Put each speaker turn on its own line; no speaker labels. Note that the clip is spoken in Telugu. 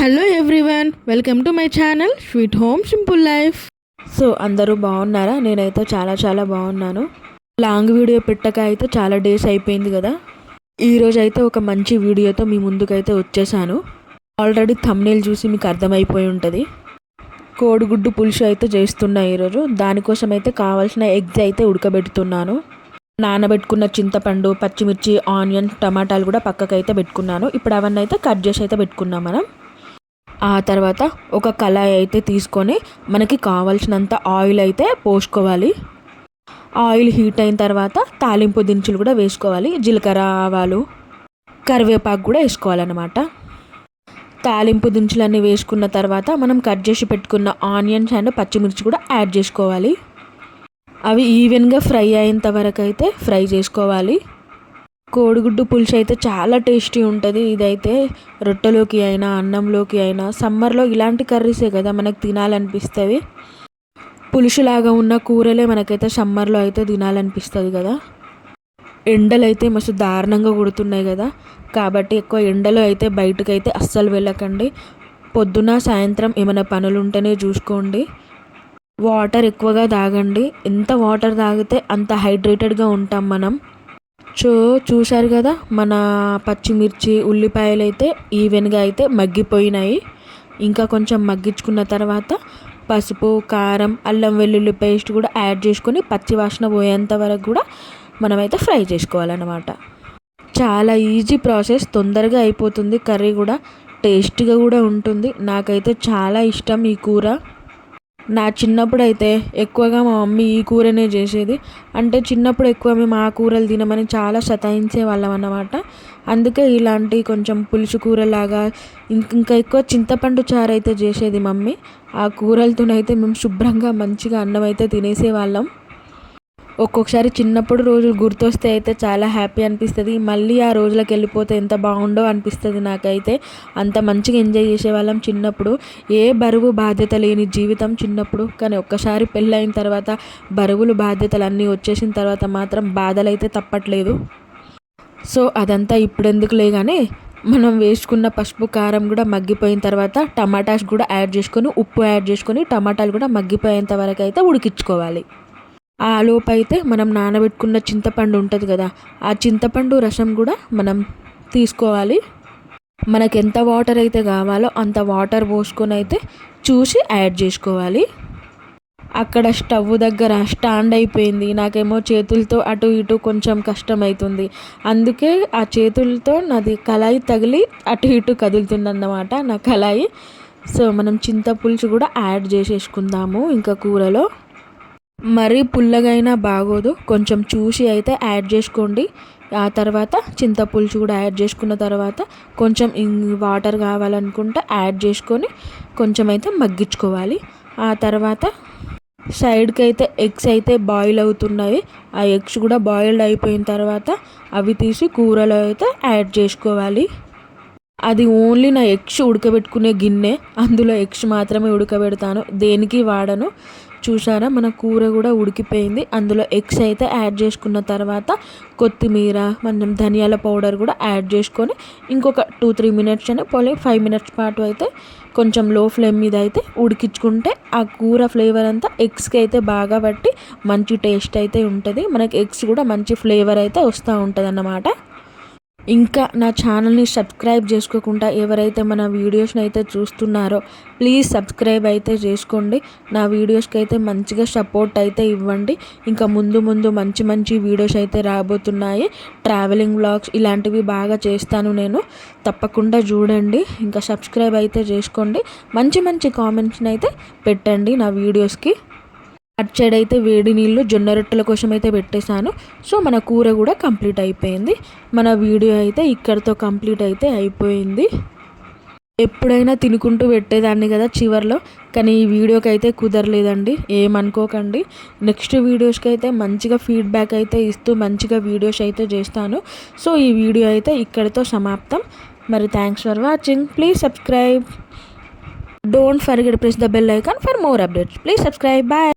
Hello everyone welcome to my channel sweet home simple life. So అందరూ బాగున్నారా? నేనైతే చాలా చాలా బాగున్నాను. లాంగ్ వీడియో పెట్టక అయితే చాలా డేస్ అయిపోయింది కదా. ఈరోజు అయితే ఒక మంచి వీడియోతో మీ ముందుకైతే వచ్చేసాను. ఆల్రెడీ థమ్నేల్ చూసి మీకు అర్థమైపోయి ఉంటుంది. కోడిగుడ్డు పులుసు అయితే చేస్తున్నా ఈరోజు దానికోసం అయితే కావాల్సిన ఎగ్స్ అయితే ఉడకబెడుతున్నాను. నానబెట్టుకున్న చింతపండు పచ్చిమిర్చి ఆనియన్ టమాటాలు కూడా పక్కకైతే పెట్టుకున్నాను. ఇప్పుడు అవన్నీ అయితే కట్ చేసి అయితే పెట్టుకున్నాం మనం. ఆ తర్వాత ఒక కళాయి అయితే తీసుకొని మనకి కావాల్సినంత ఆయిల్ అయితే పోసుకోవాలి. ఆయిల్ హీట్ అయిన తర్వాత తాలింపు దినుసులు కూడా వేసుకోవాలి. జీలకర్ర ఆవాలు కరివేపాకు కూడా వేసుకోవాలన్నమాట. తాలింపు దినుసులన్నీ వేసుకున్న తర్వాత మనం కట్ చేసి పెట్టుకున్న ఆనియన్స్ అండ్ పచ్చిమిర్చి కూడా యాడ్ చేసుకోవాలి. అవి ఈవెన్గా ఫ్రై అయ్యేంత వరకు అయితే ఫ్రై చేసుకోవాలి. కోడిగుడ్డు పులుసు అయితే చాలా టేస్టీ ఉంటుంది. ఇదైతే రొట్టెలోకి అయినా అన్నంలోకి అయినా సమ్మర్లో ఇలాంటి కర్రీసే కదా మనకు తినాలనిపిస్తుంది. పులుసులాగా ఉన్న కూరలే మనకైతే సమ్మర్లో అయితే తినాలనిపిస్తుంది కదా. ఎండలు అయితే మస్తు దారుణంగా కొడుతున్నాయి కదా. కాబట్టి ఎక్కువ ఎండలో అయితే బయటకు అయితే అస్సలు వెళ్ళకండి. పొద్దున సాయంత్రం ఏమైనా పనులు ఉంటేనే చూసుకోండి. వాటర్ ఎక్కువగా తాగండి. ఎంత వాటర్ తాగితే అంత హైడ్రేటెడ్గా ఉంటాం మనం. సో చూశారు కదా మన పచ్చిమిర్చి ఉల్లిపాయలు అయితే ఈవెన్గా అయితే మగ్గిపోయినాయి. ఇంకా కొంచెం మగ్గించుకున్న తర్వాత పసుపు కారం అల్లం వెల్లుల్లి పేస్ట్ కూడా యాడ్ చేసుకొని పచ్చి వాసన పోయేంత వరకు కూడా మనమైతే ఫ్రై చేసుకోవాలన్నమాట. చాలా ఈజీ ప్రాసెస్ తొందరగా అయిపోతుంది కర్రీ కూడా టేస్ట్గా కూడా ఉంటుంది. నాకైతే చాలా ఇష్టం ఈ కూర. నా చిన్నప్పుడు అయితే ఎక్కువగా మా మమ్మీ ఈ కూరనే చేసేది. అంటే చిన్నప్పుడు ఎక్కువ మేము ఆ కూరలు తినమని చాలా సతాయించే వాళ్ళం అన్నమాట. అందుకే ఇలాంటి కొంచెం పులుసు కూరలాగా ఇంకా ఎక్కువ చింతపండు చారు అయితే చేసేది మమ్మీ. ఆ కూరలతోనైతే మేము శుభ్రంగా మంచిగా అన్నం అయితే తినేసేవాళ్ళం. ఒక్కొక్కసారి చిన్నప్పుడు రోజులు గుర్తొస్తే అయితే చాలా హ్యాపీ అనిపిస్తుంది. మళ్ళీ ఆ రోజులకు వెళ్ళిపోతే ఎంత బాగుండో అనిపిస్తుంది నాకైతే. అంత మంచిగా ఎంజాయ్ చేసేవాళ్ళం చిన్నప్పుడు. ఏ బరువు బాధ్యత లేని జీవితం చిన్నప్పుడు. కానీ ఒక్కసారి పెళ్ళైన తర్వాత బరువులు బాధ్యతలు అన్నీ వచ్చేసిన తర్వాత మాత్రం బాధలు అయితే తప్పట్లేదు. సో అదంతా ఇప్పుడెందుకులే కానీ మనం వేసుకున్న పసుపు కారం కూడా మగ్గిపోయిన తర్వాత టమాటాస్ కూడా యాడ్ చేసుకొని ఉప్పు యాడ్ చేసుకొని టమాటాలు కూడా మగ్గిపోయేంత వరకు అయితే ఉడికించుకోవాలి. ఆ లోపు అయితే మనం నానబెట్టుకున్న చింతపండు ఉంటుంది కదా ఆ చింతపండు రసం కూడా మనం తీసుకోవాలి. మనకు ఎంత వాటర్ అయితే కావాలో అంత వాటర్ పోసుకొని అయితే చూసి యాడ్ చేసుకోవాలి. అక్కడ స్టవ్ దగ్గర స్టాండ్ అయిపోయింది. నాకేమో చేతులతో అటు ఇటు కొంచెం కష్టం అవుతుంది అందుకే ఆ చేతులతో నాది కళాయి తగిలి అటు ఇటు కదులుతుందన్నమాట నా కళాయి. సో మనం చింతపులుసు కూడా యాడ్ చేసేసుకుందాము ఇంకా కూరలో. మరీ పుల్లగైనా బాగోదు. కొంచెం చూసి అయితే యాడ్ చేసుకోండి. ఆ తర్వాత చింతపులుసు కూడా యాడ్ చేసుకున్న తర్వాత కొంచెం వాటర్ కావాలనుకుంటే యాడ్ చేసుకొని కొంచెం అయితే మగ్గించుకోవాలి. ఆ తర్వాత సైడ్కి అయితే ఎగ్స్ అయితే బాయిల్ అవుతున్నాయి. ఆ ఎగ్స్ కూడా బాయిల్డ్ అయిపోయిన తర్వాత అవి తీసి కూరలో అయితే యాడ్ చేసుకోవాలి. అది ఓన్లీ నా ఎగ్స్ ఉడకబెట్టుకునే గిన్నె. అందులో ఎగ్స్ మాత్రమే ఉడకబెడతాను. దేనికి వాడను? చూసారా మన కూర కూడా ఉడికిపోయింది. అందులో ఎగ్స్ అయితే యాడ్ చేసుకున్న తర్వాత కొత్తిమీర మనం ధనియాల పౌడర్ కూడా యాడ్ చేసుకొని ఇంకొక టూ త్రీ మినిట్స్ అని పోలే ఫైవ్ మినిట్స్ పాటు అయితే కొంచెం లో ఫ్లేమ్ మీద అయితే ఉడికించుకుంటే ఆ కూర ఫ్లేవర్ అంతా ఎగ్స్కి అయితే బాగా పట్టి మంచి టేస్ట్ అయితే ఉంటుంది. మనకి ఎగ్స్ కూడా మంచి ఫ్లేవర్ అయితే వస్తూ ఉంటుంది అన్నమాట ఇంకా నా ఛానల్ని సబ్స్క్రైబ్ చేసుకోకుండా ఎవరైతే మన వీడియోస్ని అయితే చూస్తున్నారో ప్లీజ్ సబ్స్క్రైబ్ అయితే చేసుకోండి. నా వీడియోస్కి అయితే మంచిగా సపోర్ట్ అయితే ఇవ్వండి. ఇంకా ముందు ముందు మంచి మంచి వీడియోస్ అయితే రాబోతున్నాయి. ట్రావెలింగ్ వ్లాగ్స్ ఇలాంటివి బాగా చేస్తాను నేను. తప్పకుండా చూడండి. ఇంకా సబ్స్క్రైబ్ అయితే చేసుకోండి. మంచి మంచి కామెంట్స్ని అయితే పెట్టండి నా వీడియోస్కి. అటు సైడ్ అయితే వేడి నీళ్ళు జొన్న రొట్టెల కోసం అయితే పెట్టేశాను. సో మన కూర కూడా కంప్లీట్ అయిపోయింది. మన వీడియో అయితే ఇక్కడితో కంప్లీట్ అయితే అయిపోయింది. ఎప్పుడైనా తినుకుంటూ పెట్టేదాన్ని కదా చివరిలో. కానీ ఈ వీడియోకి అయితే కుదరలేదండి. ఏమనుకోకండి. నెక్స్ట్ వీడియోస్కి అయితే మంచిగా ఫీడ్బ్యాక్ అయితే ఇస్తూ మంచిగా వీడియోస్ అయితే చేస్తాను. సో ఈ వీడియో అయితే ఇక్కడితో సమాప్తం. మరి thanks for watching. Please subscribe. Don't forget. Press the bell icon for more updates. Please subscribe. Bye.